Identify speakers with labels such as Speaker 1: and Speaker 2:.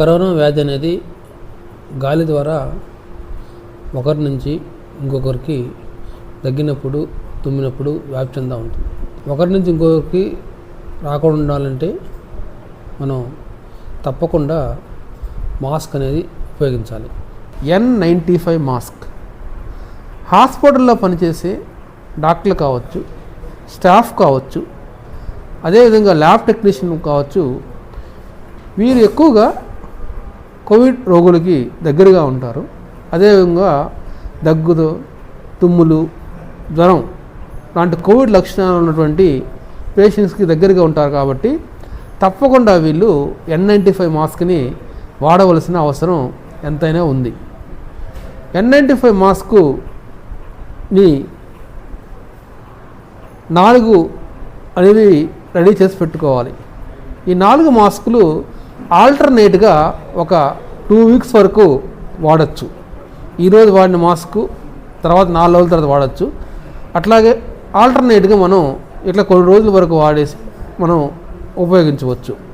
Speaker 1: Corona వ్యాధి అనేది గాలి ద్వారా ఒకరి నుంచి ఇంకొకరికి దగ్గినప్పుడు తుమ్మినప్పుడు వ్యాప్తి చెందా ఉంటుంది. ఒకరి నుంచి ఇంకొకరికి రాకుండా ఉండాలంటే మనం తప్పకుండా మాస్క్ అనేది ఉపయోగించాలి. N ninety five mask. హాస్పిటల్లో పనిచేసే డాక్టర్లు కావచ్చు స్టాఫ్ కావచ్చు అదేవిధంగా ల్యాబ్ టెక్నీషియన్ కావచ్చు వీరు ఎక్కువగా కోవిడ్ రోగులకి దగ్గరగా ఉంటారు. అదేవిధంగా దగ్గుతో తుమ్ములు జ్వరం లాంటి కోవిడ్ లక్షణాలు ఉన్నటువంటి పేషెంట్స్కి దగ్గరగా ఉంటారు కాబట్టి తప్పకుండా వీళ్ళు ఎన్ నైంటీ ఫైవ్ మాస్క్ని వాడవలసిన అవసరం ఎంతైనా ఉంది. ఎన్ నైంటీ ఫైవ్ మాస్కుని నాలుగు అనేది రెడీ చేసి పెట్టుకోవాలి. ఈ నాలుగు మాస్కులు ఆల్టర్నేట్గా ఒక టూ వీక్స్ వరకు వాడచ్చు. ఈరోజు వాడిన మాస్కు తర్వాత నాలుగు రోజుల తర్వాత వాడచ్చు. అట్లాగే ఆల్టర్నేట్గా మనం ఇట్లా కొన్ని రోజుల వరకు వాడేసి మనం ఉపయోగించవచ్చు.